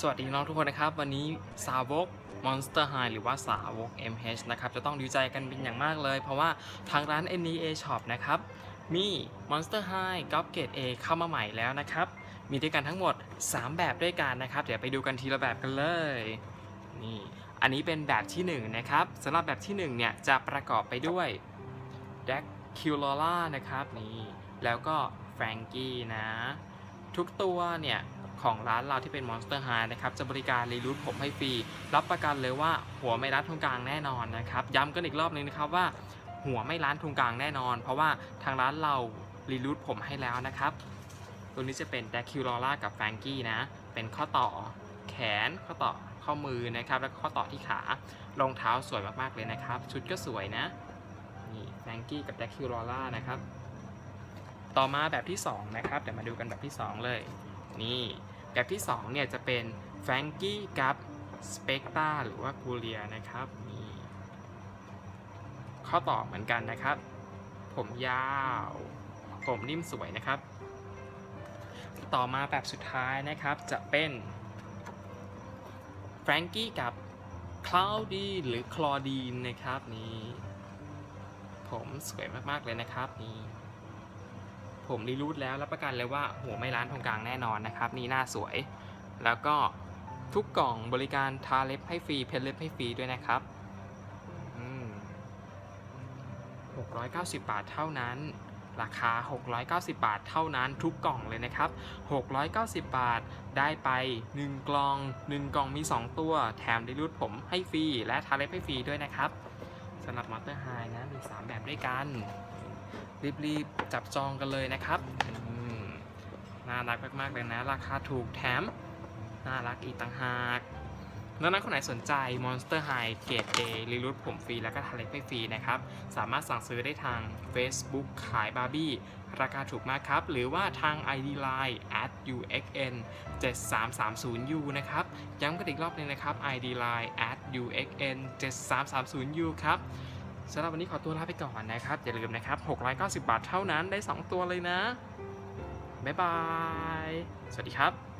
สวัสดีน้องทุกคนนะครับ วันนี้สาวก Monster High หรือว่าสาวก MH นะครับ จะต้องดีใจกันเป็นอย่างมากเลย เพราะว่าทางร้าน NEA Shop นะครับ มี Monster High ก๊อปเกต A เข้ามาใหม่แล้วนะครับ มีด้วยกันทั้งหมด 3 แบบด้วยกันนะครับ เดี๋ยวไปดูกันทีละแบบกันเลย นี่ อันนี้เป็นแบบที่ 1 นะครับสำหรับแบบที่1เนี่ยจะประกอบไปด้วย d a c k u l a r a นะครับนี่แล้วก็ Frankie นะ ทุกตัวเนี่ย ของร้านเราที่เป็น Monster High นะครับจะบริการรีรูทผมให้ฟรี รับประกันเลยว่าหัวไม่รัดตรงกลางแน่นอนนะครับย้ำกันอีกรอบนึงนะครับว่าหัวไม่ร้านตรงกลางแน่นอน เพราะว่าทางร้านเรารีรูทผมให้แล้วนะครับตัวนี้จะเป็น d a c u l a r a กับ Frankie นะ เป็นข้อต่อแขนข้อต่อข้อมือนะครับ แล้วก็ข้อต่อที่ขารองเท้าสวยมากๆเลยนะครับ ชุดก็สวยนะนี่ Frankie กับ d a c u l a r a นะครับ ต่อมาแบบที่ 2 นะครับ เดี๋ยวมาดูกันแบบที่ 2 เลย นี่ แบบที่2เนี่ยจะเป็นแฟรงกี้กับสเปกตาหรือว่ากูเลียนะครับนี่ข้อต่อเหมือนกันนะครับ ผมยาว ผมนิ่มสวยนะครับ ต่อมาแบบสุดท้ายนะครับจะเป็นแฟรงกี้กับคลาวดีหรือคลอดีนนะครับนี่ผมสวยมากๆเลยนะครับนี่ ผมรีรูทแล้วรับประกันเลยว่าหัวไม่ร้านตรงกลางแน่นอนนะครับ นี่หน้าสวย แล้วก็ทุกกล่องบริการทาเล็บให้ฟรีเพนเล็บให้ฟรีด้วยนะครับอืม690 บาทเท่านั้น ราคา 690 บาทเท่านั้นทุกกล่องเลยนะครับ 690 บาทได้ไป 1 กล่อง 1 กล่องมี 2 ตัว แถมรีรูทผมให้ฟรี และทาเล็บให้ฟรีด้วยนะครับสำหรับมอเตอร์ไฮนะมี 3 แบบด้วยกัน รีบๆจับจองกันเลยนะครับน่ารักมากๆเลยนะ ราคาถูกแถม น่ารักอีกต่างหากดังนั้นคนไหนสนใจ Monster High เกรด A รีรูทผมฟรี แล้วก็ทาเล็บไม่ฟรีนะครับ สามารถสั่งซื้อได้ทาง Facebook ขายบาร์บี้ ราคาถูกมากครับ หรือว่าทาง ID Line at uxn 7330u นะครับ ย้ำกันอีกรอบหนึงนะครับ ID Line at uxn 7330u ครับ สำหรับวันนี้ขอตัวลาไปก่อนนะครับ อย่าลืมนะครับ 690 บาทเท่านั้นได้ 2 ตัวเลยนะ บ๊ายบาย สวัสดีครับ